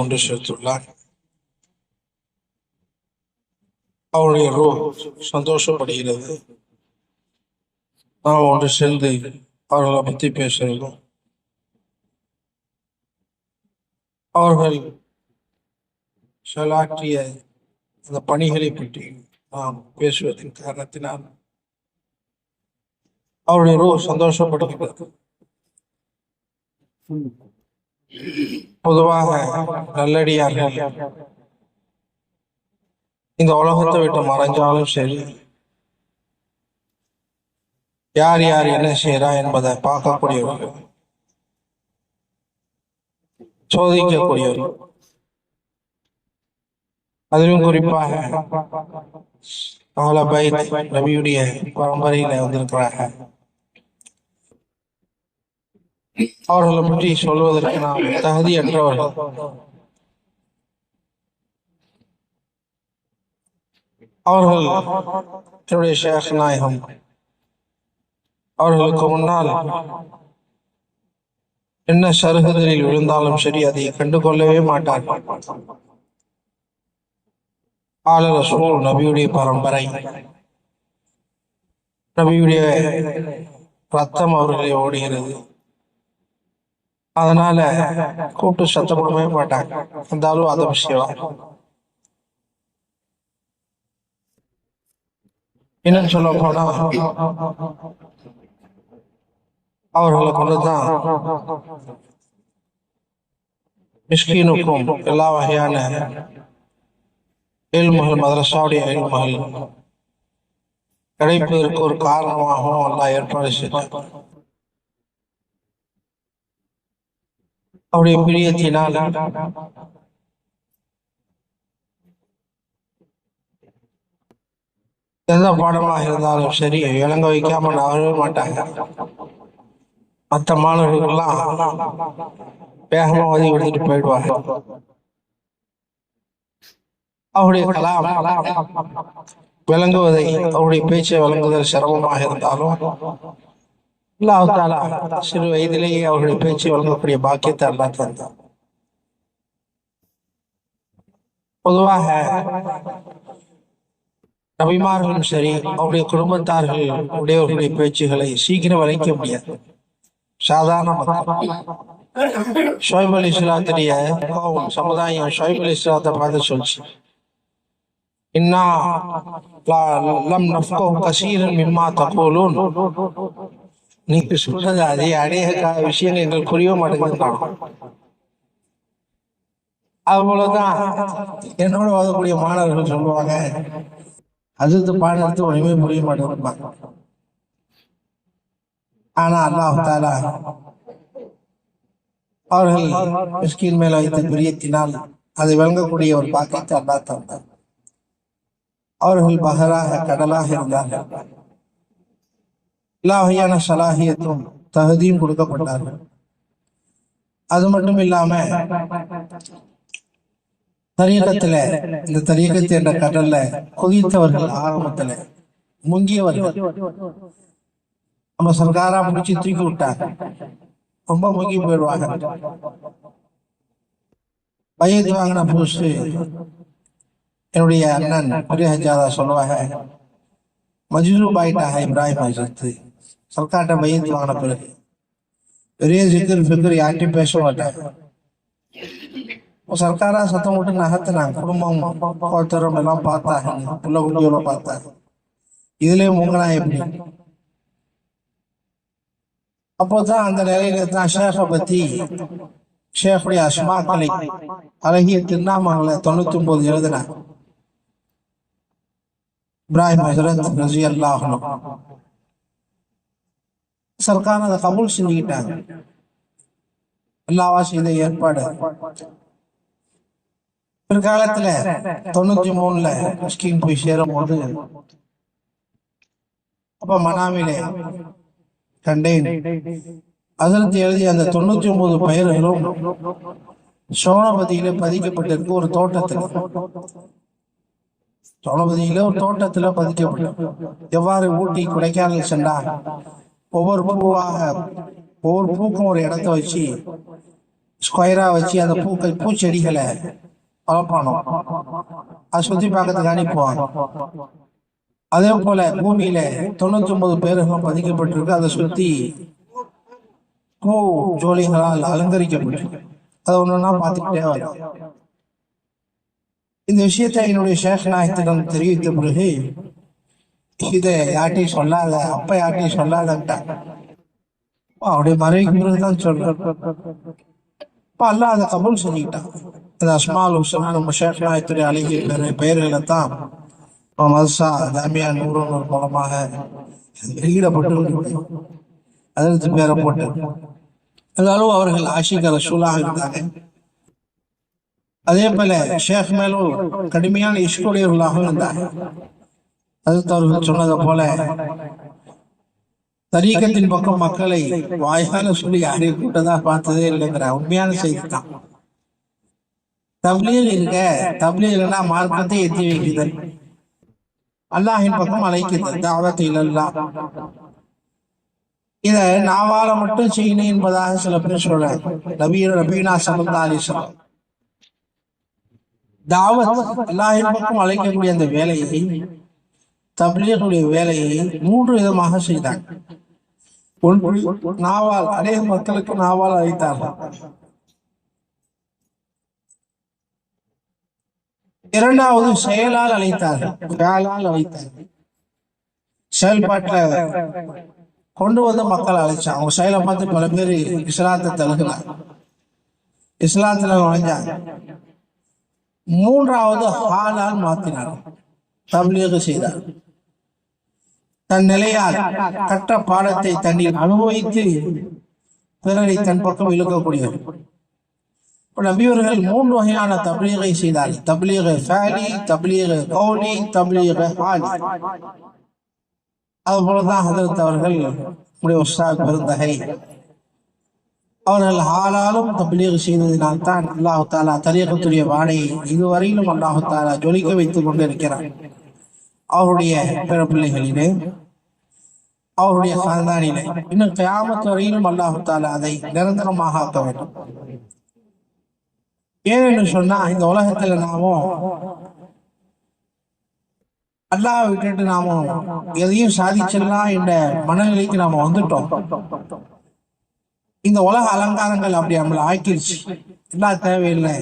கொண்டு சேர்த்துள்ளார் அவருடைய ரூ சந்தோஷப்படுகிறது. நாம் ஒன்று சேர்ந்து அவர்களை பற்றி பேசுகிறோம். அவர்கள் செயலாற்றிய அந்த பணிகளை பற்றி நாம் பேசுவதன் காரணத்தினால் அவருடைய ரூ சந்தோஷப்படுகிறது. பொதுவாக நல்லடியார்கள் இந்த உலகத்தை விட்டு மறைஞ்சாலும் சரி யார் யார் என்ன செய்யறா என்பதை பார்க்கக்கூடியவர்கள் சோதிக்கக்கூடியவர்கள். அதிலும் குறிப்பாக அகலபை நபியுடைய பரம்பரையில வந்திருக்கிறாங்க அவர்களை பற்றி சொல்வதற்கு நாம் தகுதியற்றவர்கள் அவர்கள் என்னுடைய ஷேக் நாயகம். அவர்களுக்கு முன்னால் என்ன சருகுதலில் விழுந்தாலும் சரி அதை கண்டுகொள்ளவே மாட்டார்கள் ஆல ரசூல் நபியுடைய பரம்பரை. நபியுடைய ரத்தம் அவர்களை ஓடுகிறது. அதனால கூப்பிட்டு சத்தப்படவே மாட்டாங்க. இருந்தாலும் அது விஷயம். என்னன்னு சொல்ல போனா அவர்களை கொண்டுதான் மிஸ்கீனுக்கும் எல்லா வகையான ஏழ்மகள் மதரசாவுடைய ஏழ்மகள் கிடைப்பதற்கு ஒரு காரணமாகவும் எல்லாம் ஏற்பாடு செய்தார். அவருடைய பிரியத்தினால். எந்த பாடமாக இருந்தாலும் சரி விளங்க வைக்காம நகரவே மாட்டாங்க. மற்ற மாணவர்கள்லாம் வேகமா ஒதுக்கி எடுத்துட்டு போயிடுவாங்க. அவருடைய கலாம் விளங்குவதை அவருடைய பேச்சை விளங்குவதில் சிரமமாக இருந்தாலும் சிறு வயதிலேயே அவருடைய பேச்சு வழங்கக்கூடிய பாக்கியத்தை அல்லா தந்தார் பொதுவாக நபிமார்களும் சரி அவருடைய குடும்பத்தார்கள் உடையவர்களுடைய பேச்சுகளை சீக்கிரம் வளைக்க முடியாது. சாதாரண ஷோய்ப் அலி இஸ்லாத்துடைய கோபம் சமுதாயம் ஷோய்ப் அலி இஸ்லாத்தை பார்த்து சொல்லிச்சு. இன்னா லம் நஃப்கோ கசீரன் மிம்மா தகோலூன். நீங்க சொல்றது அதே அநேக விஷயங்கள் எங்களுக்கு புரிய மாட்டேங்குது அது போலதான் என்னோட ஓதக்கூடிய மாணவர்கள் சொல்லுவாங்க அது பாடத்து ஒண்ணுமே புரிய மாட்டேங்குது ஆனா அல்லாஹ் தாலா அவர்கள் மிஸ்கின் மேல வைத்த பிரியத்தினால் அதை விளங்கக்கூடிய ஒரு பாக்கியத்தை அல்லா தந்தார். அவர்கள் பகராக கடலாக இருந்தார்கள். எல்லா வகையான சலாகியத்தும் தகுதியும் கொடுக்கப்பட்டார்கள் அது மட்டும் இல்லாம தரியக்கத்துல இந்த தரியக்கத்து என்ற கடல்ல குதித்தவர்கள் ஆரம்பத்துல முங்கியவர்கள் நம்ம சர்க்காரா முடிச்சு தூக்கி விட்டாங்க ரொம்ப முங்கி போயிடுவாங்க வயது வாங்கின புதுசு என்னுடைய அண்ணன் பெரிய ஹஜாதா சொல்லுவாங்க மஜ்ரூப் ஆயிட்டாங்க இப்ராஹிம் ஹசரத்து சர்க்கார்ட்ட பயந்து வாங்கின பிறகு. பெரிய சிக்கர் ஃபிக்கர் யார்ட்டையும் பேச மாட்டாங்க சர்க்காரா சத்தம் விட்டு நகர்த்தினாங்க. குடும்பம் ஒருத்தரம் எல்லாம் பார்த்தாங்க. பிள்ளை குட்டியோட பார்த்தாங்க. இதுலயும் முங்கனா எப்படி? அப்போதான் அந்த நிலையில தான் ஷேஃபை பத்தி ஷேஃபுடைய அஸ்மாக்களை அழகிய திருநாமங்களை தொண்ணூத்தி ஒன்பது எழுதினார். இப்ராஹிம் ஹசரத் ரஜி அல்லாஹனும் சர்க்கார் அதை கபூல் செஞ்சுக்கிட்டாங்க அல்லாவா செய்த ஏற்பாடு. பிற்காலத்துல தொண்ணூத்தி மூணுல ஸ்கீம் போய் சேரும் போது அப்ப மனாமிலே கண்டேன். அதற்கு எழுதிய அந்த தொண்ணூத்தி ஒன்பது பயிர்களும் சோழபதியில பதிக்கப்பட்டிருக்கு ஒரு தோட்டத்துல. சோழபதியில ஒரு தோட்டத்துல பதிக்கப்பட்டிருக்கு எவ்வாறு ஊட்டி கொடைக்கானல் சென்றார் ஒவ்வொரு பூவாக ஒவ்வொரு பூக்கும் ஒரு இடத்த வச்சு ஸ்கொயராக வச்சு அந்த பூக்கள் பூச்செடிகளை வளர்ப்பானோ? அதை சுற்றி பார்க்கறதுக்கு அனுப்புவாங்க அதே போல பூமியில தொண்ணூத்தி ஒன்பது பேர்களும் பதிக்கப்பட்டிருக்கு. அதை சுற்றி பூ ஜோலிகளால் அலங்கரிக்கப்பட்டிருக்கு. அதை ஒண்ணுன்னா பார்த்துக்கிட்டே வரும் இந்த விஷயத்தை என்னுடைய சேஷ நாயத்திடம் தெரிவித்த பிறகு இதை யார்ட்டையும் சொல்லாத அப்ப யார்ட்டையும் சொல்லாதன்ட்டாங்க அவருடைய மறைவுக்கு பிறகுதான் சொல்றேன் இப்ப அல்லாஹ் அதை கபூல் செஞ்சுக்கிட்டான் இந்த அஸ்மால் ஹுசன் நம்ம ஷேக் நாயத்துடைய அழகிய பெயர்களை தான் மதசா ஜாமியா நூறுநூறு மூலமாக வெளியிடப்பட்டு அதற்கு பேரை போட்டு. இருந்தாலும் அவர்கள் ஆஷிக ரசூலாக இருந்தாங்க. அதே போல ஷேக் மேலும் கடுமையான இஷ்குடையவர்களாக இருந்தாங்க. அதுக்கு அவர்கள் சொன்னதை போல தரீகத்தின் பக்கம் மக்களை வாயால சொல்லி யாரையும் கூட்டதா பார்த்ததே இல்லைங்கிற உண்மையான செய்தி தான் தப்லீல் இருக்க தப்லீல்னா மார்க்கத்தை எத்தி வைக்குதல். அல்லாஹின் பக்கம் அழைக்குதல் தாவத்தை இல்லல்லாம் இத நாவால மட்டும் செய்யணும் என்பதாக சில பேர் சொல்ல நபீர் நபீனா சமந்தா அலிஸ்லாம் தாவத் அல்லாஹின் பக்கம் அழைக்கக்கூடிய அந்த வேலையை தப்லீகுடைய வேலையை மூன்று விதமாக செய்தார் ஒன்று நாவால் அநேக மக்களுக்கு நாவால் அழைத்தார்கள். இரண்டாவது செயலால் அழைத்தார்கள். செயலால் அழைத்தார்கள். செயல்பாட்டில் கொண்டு வந்து மக்கள் அழைச்சான் அவங்க செயலை பார்த்து பல பேர் இஸ்லாத்தை தழுகினாங்க இஸ்லாத்தில் நுழைஞ்சாங்க. மூன்றாவது ஹாலால் மாத்தினார் தபிலீக செய்தார் தன் நிலையால் கற்ற பாடத்தை தன்னில் அனுபவித்து பிறரை தன் பக்கம் இழுக்கக்கூடியவர். இப்ப நபியவர்கள் மூன்று வகையான தபிலீகை செய்தார் தபிலீக ஃபேலி தபிலீக கௌலி தபிலீக ஹாலி. அது போலதான் ஹதரத் அவர்கள் நம்முடைய உஸ்தாத் பெருந்தகை. அவர்கள் ஹாலாலும் தபிலீக செய்ததினால் தான் அல்லாஹு தாலா தரீகத்துடைய வாடையை இதுவரையிலும் அல்லாஹு தாலா ஜொலிக்க வைத்துக் கொண்டிருக்கிறார் அவருடைய பிற பிள்ளைகளிலே அவருடைய சாந்தானிலே இன்னும் கியாமத்து வரையிலும் அல்லாஹு தாலா அதை நிரந்தரமாக ஆக்க வேண்டும். ஏன்னு சொன்னா இந்த உலகத்துல நாமும் அல்லாஹ் விட்டுட்டு நாம எதையும் சாதிச்சிடலாம் என்ற மனநிலைக்கு நாம வந்துட்டோம். இந்த உலக அலங்காரங்கள் அப்படி நம்மளை ஆக்கிருச்சு. எல்லாம் தேவையில்லை.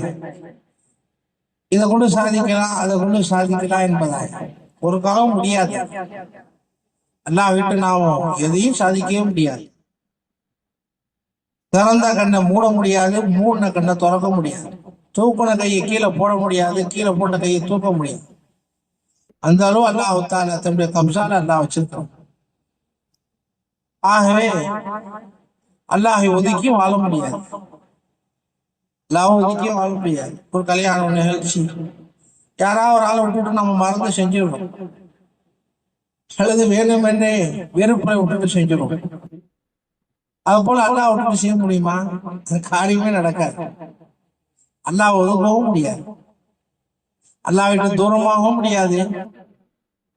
இதை கொண்டு சாதிக்கலாம் அதை கொண்டு சாதிக்கலாம் என்பதா ஒரு காலம் முடியாது. எல்லாம் விட்டு நாமும் எதையும் சாதிக்கவே முடியாது. திறந்த கண்ணை மூட முடியாது மூடின கண்ணை திறக்க முடியாது. தூக்குன கையை கீழே போட முடியாது கீழே போட்ட கையை தூக்க முடியாது. அந்த அளவு அல்லாஹ் தால தன்னுடைய கம்சால அல்லாஹ் வச்சிருக்கோம் ஆகவே அல்லாஹை ஒதுக்கியும் வாழ முடியாது. அல்லாஹ் ஒதுக்கியும் வாழ முடியாது. ஒரு கல்யாணம் நிகழ்ச்சி. யாராவது ஒரு ஆளை விட்டுட்டு நம்ம மறந்து செஞ்சிடணும் அல்லது வேணும் என்றே வெறுப்புரை விட்டுட்டு செஞ்சிடும் அது போல அல்லாஹ் விட்டுட்டு செய்ய முடியுமா? அந்த காரியமே நடக்காது. அல்லாஹ் ஒதுக்கவும் முடியாது. அல்லாஹ் விட்டு தூரமாகவும் முடியாது.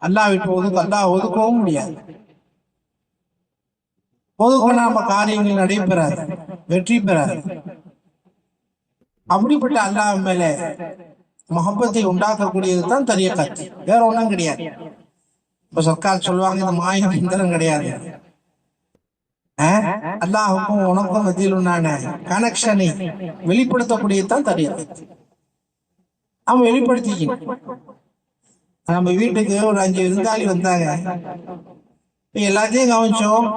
அல்லாஹ் விட்டு ஒதுக்க அல்லாஹ் ஒதுக்கவும் முடியாது. ஒதுக்கினா நம்ம காரியங்கள் நடைபெறாது வெற்றி பெறாது. அப்படிப்பட்ட அல்லாஹ் மேல முகப்பத்தை உண்டாக்கக்கூடியது தான் தெரிய கத்து வேற ஒண்ணும் கிடையாது. இப்ப சர்க்கார் சொல்லுவாங்க இந்த மாயம் இந்திரம் கிடையாது ஆஹ்? அல்லாஹுக்கும் உனக்கும் மத்தியில் உண்டான கனெக்ஷனை வெளிப்படுத்தக்கூடியதுதான் தெரியாது அவன் வெளிப்படுத்திக்கணும் நம்ம வீட்டுக்கு ஒரு அஞ்சு விருந்தாளி வந்தாங்க எல்லாத்தையும் கவனிச்சோம்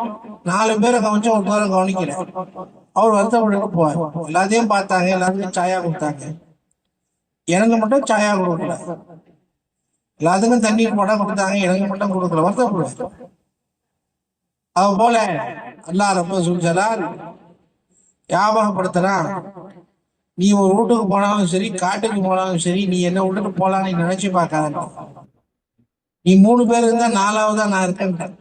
நாலு பேரை கவனிச்சோம் ஒரு பேரை கவனிக்கல அவர் வருத்தப்பட்டு போவார் எல்லாத்தையும் பார்த்தாங்க எல்லாத்துக்கும் சாயா கொடுத்தாங்க எனக்கு மட்டும் சாயா கொடுக்கல எல்லாத்துக்கும் தண்ணீர் மட்டும் கொடுத்தாங்க எனக்கு மட்டும் கொடுக்கல வருத்தப்படுவார் அது போல அல்லா ரொம்ப சொல்றார் ஞாபகப்படுத்துறான். நீ ஒரு வீட்டுக்கு போனாலும் சரி காட்டுக்கு போனாலும் சரி நீ என்ன விட்டுட்டு போலான்னு நீ நினைச்சு பார்க்காத. நீ மூணு பேர் இருந்தா நாலாவதா நான் இருக்கேன்ட்டேன்.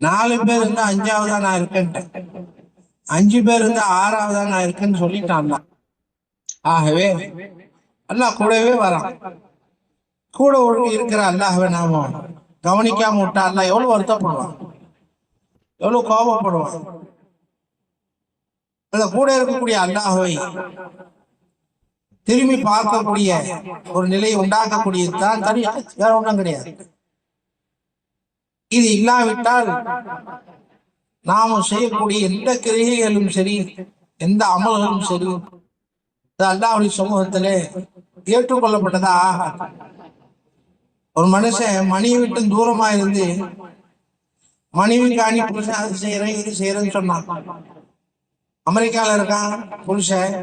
நாலு பேர் இருந்தா அஞ்சாவதா நான் இருக்கேன்ட்டேன். அஞ்சு பேர் இருந்தா ஆறாவதா நான் இருக்கேன்னு சொல்லிட்டான் ஆகவே அல்லாஹ் கூடவே வரான். கூட ஒழுங்கு இருக்கிற அல்லாஹ்வை நாம கவனிக்காம விட்டா அல்லாஹ் எவ்வளவு வருத்தப்படுவான்? எவ்வளவு கோபப்படுவான்? அந்த கூட இருக்கக்கூடிய அல்லாஹவை திரும்பி பார்க்கக்கூடிய ஒரு நிலையை உண்டாக்கக்கூடியதுதான் தனி வேற ஒன்றும் கிடையாது. இது இல்லாவிட்டால் நாம செய்யக்கூடிய எந்த கிரிகைகளும் சரி எந்த அமல்களும் சரி அது அல்லாஹுடைய சமூகத்திலே ஏற்றுக்கொள்ளப்பட்டதா? ஆகாது ஒரு மனுஷன் மனைவி விட்டு தூரமா இருந்து மனைவிக்காணி புருஷன் அது செய்யறேன் இது செய்யறேன்னு சொன்னான். அமெரிக்கால இருக்கான் புருஷன்.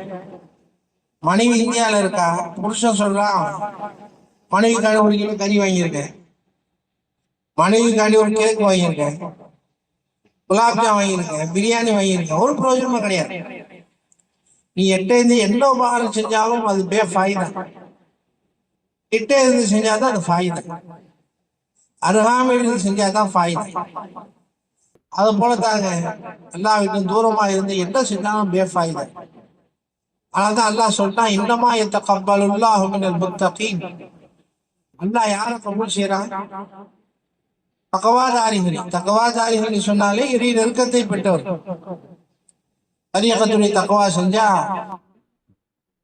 மனைவி இந்தியால இருக்கா? புருஷன் சொல்றான் மனைவிக்காண்டி ஒரு கிலோ கறி வாங்கியிருக்கேன். மனைவிக்காண்டி ஒரு கேக் வாங்கியிருக்கேன். குலாப்ஜாம் வாங்கியிருக்கேன் பிரியாணி வாங்கியிருக்கேன். ஒரு பிரயோஜனமும் கிடையாது. நீ எட்டேந்து எந்த உபகாரம் செஞ்சாலும் அது பே ஃபாய்தான் கிட்டே இருந்து செஞ்சாதான் அது ஃபாயுது அருகாமையில் இருந்து செஞ்சாதான் ஃபாயுது அது போல தாங்க எல்லா வீட்டும் தூரமா இருந்து என்ன செஞ்சாலும் பே ஃபாயுது அதனால்தான் அல்லாஹ் சொல்லிட்டான் இன்னமா எத்த கப்பலுல்லாஹு மினல் முத்தகீன் அல்லாஹ் யாரை கபூல் செய்யறான் தகவாதாரிகள் தகவாதாரிகள் சொன்னாலே இறை நெருக்கத்தை பெற்றவர் அரியகத்துடைய தகவா செஞ்சா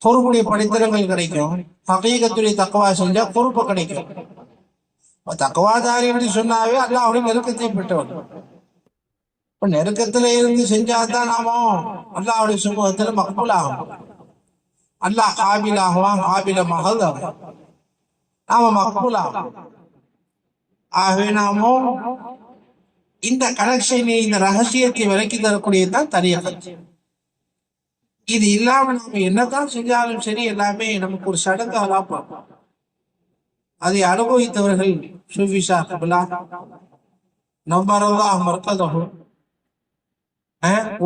பொறுப்புடைய படித்தரங்கள் கிடைக்கும். ஹகீகத்துடைய தக்குவா செஞ்சா பொறுப்பு கிடைக்கும். தக்குவாதாரி என்று சொன்னாவே அல்லாஹுடைய நெருக்கத்தை பெற்றவர் இப்ப நெருக்கத்துல இருந்து செஞ்சாதான் நாமோ அல்லாஹுடைய சமூகத்துல மக்பூல் ஆகும் அல்லாஹ் காபில் ஆகுவான் காபில மகள் ஆகும் நாம மக்பூல் ஆகும் ஆகவே நாமோ இந்த கனெக்ஷனை இந்த ரகசியத்தை விலக்கி தரக்கூடியதான் தனியாக இது இல்லாம நம்ம என்னதான் செஞ்சாலும் சரி எல்லாமே நமக்கு ஒரு சடங்காலாம் பார்ப்போம். அதை அனுபவித்தவர்கள் சுவிசா கபிலா நம்பரல்லாஹ் மர்க்கதகும்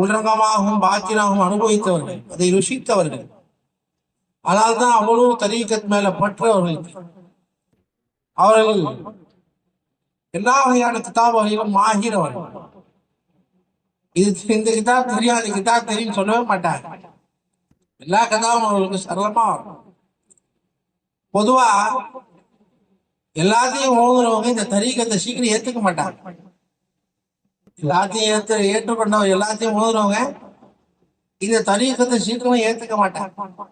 உலகமாகவும் பாத்திராகவும் அனுபவித்தவர்கள் அதை ருசித்தவர்கள். ஆனால் தான் அவ்வளவு தரீக்கத் மேல பற்றவர்கள். அவர்கள் எல்லா வகையான கிதாபுகளிலும் மாகிறவர்கள் இது இந்த கிதாப் தெரியாது கிதாப் தெரியும் சொல்லவே மாட்டாங்க. எல்லா கதாவும் அவங்களுக்கு சரளமா வரும் பொதுவா எல்லாத்தையும் ஓதுறவங்க இந்த தரீக்கத்தை சீக்கிரம் ஏத்துக்க மாட்டாங்க எல்லாத்தையும் ஏத்து ஏற்றுக்கொண்டவங்க எல்லாத்தையும் ஓதுறவங்க இந்த தரீக்கத்தை சீக்கிரமா ஏத்துக்க மாட்டாங்க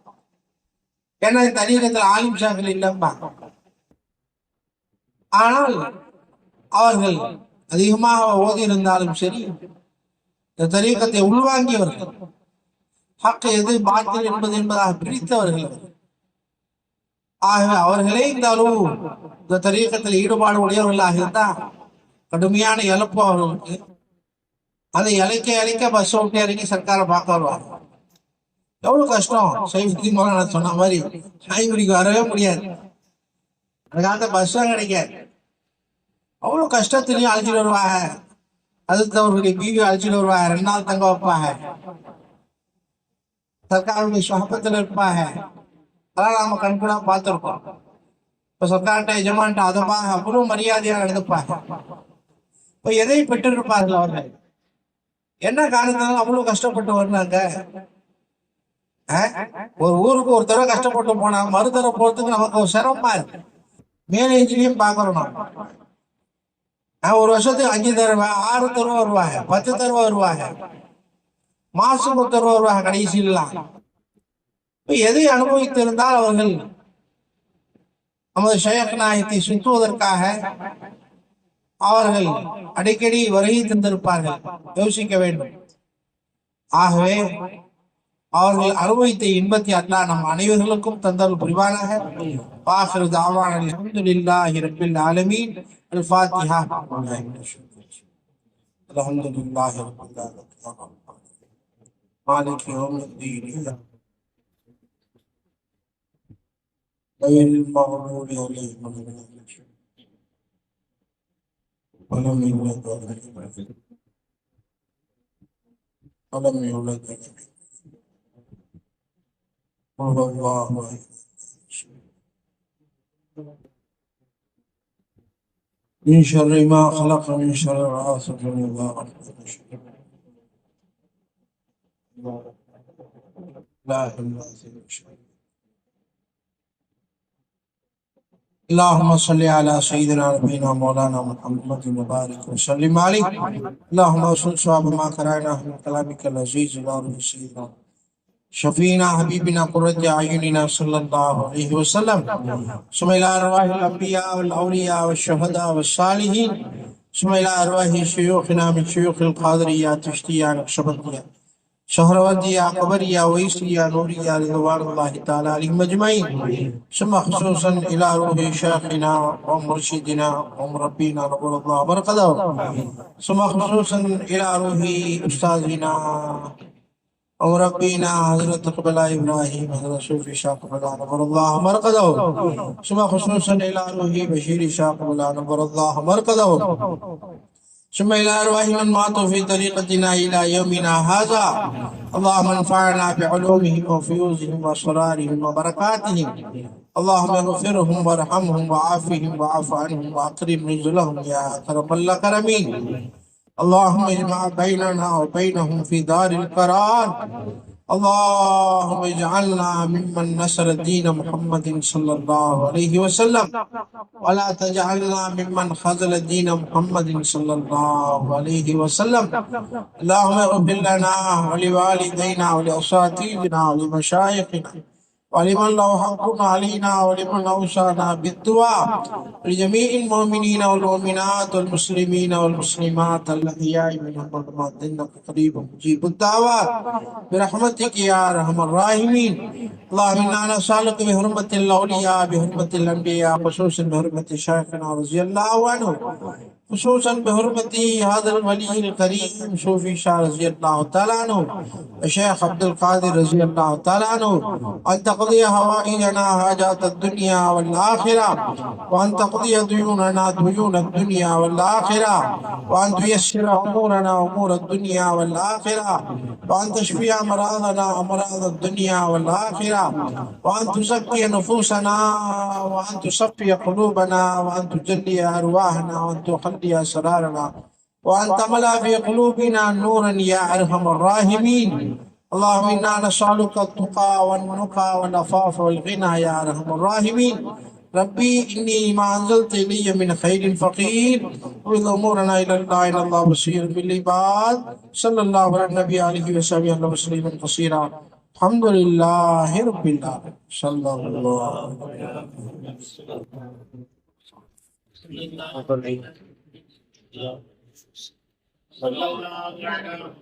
ஏன்னா இந்த தரீக்கத்துல ஆலிம் ஷாக்கள் இல்லம்பா ஆனால் அவர்கள் அதிகமாக ஓதி இருந்தாலும் சரி இந்த தரீக்கத்தை உள்வாங்கியவர்கள் ஹக்கு எது பாத்தில் என்பது என்பதாக பிரித்தவர்கள். ஆகவே அவர்களே இந்த அளவு இந்த தரீக்கத்தில் ஈடுபாடு உடையவர்களாக இருந்தால் கடுமையான இழப்பு அவர்களுக்கு. அதை இழைக்க இழைக்க பஸ் விட்டு இறங்கி சர்க்காரை பார்க்க வருவாங்க. எவ்வளவு கஷ்டம்? சைஃபுத்தி மகன் சொன்ன மாதிரி ஹைபிரிக்கு வரவே முடியாது. அதுக்காக பஸ் கிடைக்காது. அவ்வளவு கஷ்டத்திலையும் அழைச்சிட்டு வருவாங்க. அதுக்கு அவர்களுடைய பிவி அழைச்சிட்டு வருவாங்க. ரெண்டு நாள் தங்க வைப்பாங்க. சர்க்காருடைய சுகப்பத்தில் இருப்பாங்க அதெல்லாம் நாம கண்கூடா பார்த்துருக்கோம் இப்ப சர்க்கார்ட்ட எஜமான்ட்ட அதமாக அப்புறம் மரியாதையா நடந்துப்பாங்க இப்ப எதை பெற்றிருப்பார்கள் அவர்கள் என்ன காரணத்தினால அவ்வளவு கஷ்டப்பட்டு வர்றாங்க ஒரு ஊருக்கு ஒரு தடவை கஷ்டப்பட்டு போனா மறு தடவை போறதுக்கு நமக்கு ஒரு சிரமமா இருக்கு மேனேஜ்லயும் பாக்குறோம் ஒரு வருஷத்துக்கு அஞ்சு தடவை ஆறு தருவா வருவாங்க பத்து தடவை வருவாங்க மாசம் ஒருத்தர் வருவாங்க கடைசியிலாம் எதை அனுபவித்திருந்தால் அவர்கள் நமது ஷேக் நாயத்தை சுற்றுவதற்காக அவர்கள் அடிக்கடி வருகை தந்திருப்பார்கள். யோசிக்க வேண்டும். ஆகவே அவர்கள் அனுபவித்த இன்பத்தை அல்லா நம் அனைவர்களுக்கும் தந்தல் புரிவானாக. வாஹிரு தாவான அல்ஹம்துலில்லாஹி ரப்பில் ஆலமீன். அல் ஃபாத்திஹா. அல்ஹம்துலில்லாஹி ரப்பில் ஆலமீன். مالك يوم الدين. غير المغضوب عليهم ولم يولد ولم يولد. هو الله من شر ما خلق من شر غاسق إذا وقب اللهم صل على سيدنا نبينا مولانا محمد وبارك وسلم عليه. اللهم وصل صواب ما قرأناه من كلامك العزيز العظيم سيدنا شفينا حبيبنا قرة أعيننا صلى الله عليه وسلم. إلى أرواح الأنبياء والأولياء والشهداء والصالحين. إلى أرواح شيوخنا من شيوخ القادرية تشتية نقشبندية. شهروردي يا قبر يا ويس يا نوري يا رضوان الله تعالى عليهم اجمعين ثم خصوصا إلى روح شيخنا ومرشدنا ومربينا رب الله بركته ثم خصوصا إلى روح استاذنا وربينا حضرت قبل إبراهيم حضرت صوفي شاق قبل نبر الله مرقدہ ثم خصوصا إلى روح بشير شاق قبل نبر الله مرقدہ ثم إلى من ماتوا في طريقتنا إلى يومنا هذا. اللهم انفعنا بعلومهم وفيوزهم وأسرارهم وبركاتهم. اللهم اغفرهم وارحمهم وعافهم وعاف عنهم وأكرم نزلهم يا أكرم الأكرمين. اللهم اجمع بيننا وبينهم في دار القرار. اللهم اجعلنا ممن نصر دين محمد صلى الله عليه وسلم. ولا تجعلنا ممن خذل دين محمد صلى الله عليه وسلم. اللهم اغفر لنا ولوالدينا ولأساتذتنا ولمشايخنا. ولمن له حق علينا ولمن أوصانا بالدعاء. لجميع المؤمنين والمؤمنات والمسلمين والمسلمات الأحياء منهم والأموات إنك قريب مجيب الدعوات. برحمتك يا أرحم الراحمين. اللهم إنا نسألك بحرمة الأولياء، بحرمة الأنبياء خصوصا بحرمة شيخنا رضي الله عنه. خصوصا بحرمة هذا الولي الكريم صوفي شاه رضي الله تعالى عنه الشيخ عبد القادر رضي الله تعالى عنه أن تقضي هوائجنا حاجات الدنيا والآخرة وأن تقضي ديوننا ديون الدنيا والآخرة وأن تيسر أمورنا أمور الدنيا والآخرة وأن تشفي أمراضنا أمراض الدنيا والآخرة وأن تزكي نفوسنا وأن تصفي قلوبنا وأن تجلي أرواحنا وأن تخلي أسرارنا وأن تملأ في قلوبنا نورا يا أرحم الراحمين. اللهم إنا نسألك التقى والنقى والعفاف والغنى يا أرحم الراحمين. ربي إني ما أنزلت إلي من خير فقير. وإذ أمورنا إلى الله إلى الله بصير بالعباد. صلى الله على النبي عليه وسلم وسلم قصيرا. الحمد لله رب العالمين. صلى الله عليه وسلم. Yeah. So, so, uh, yeah.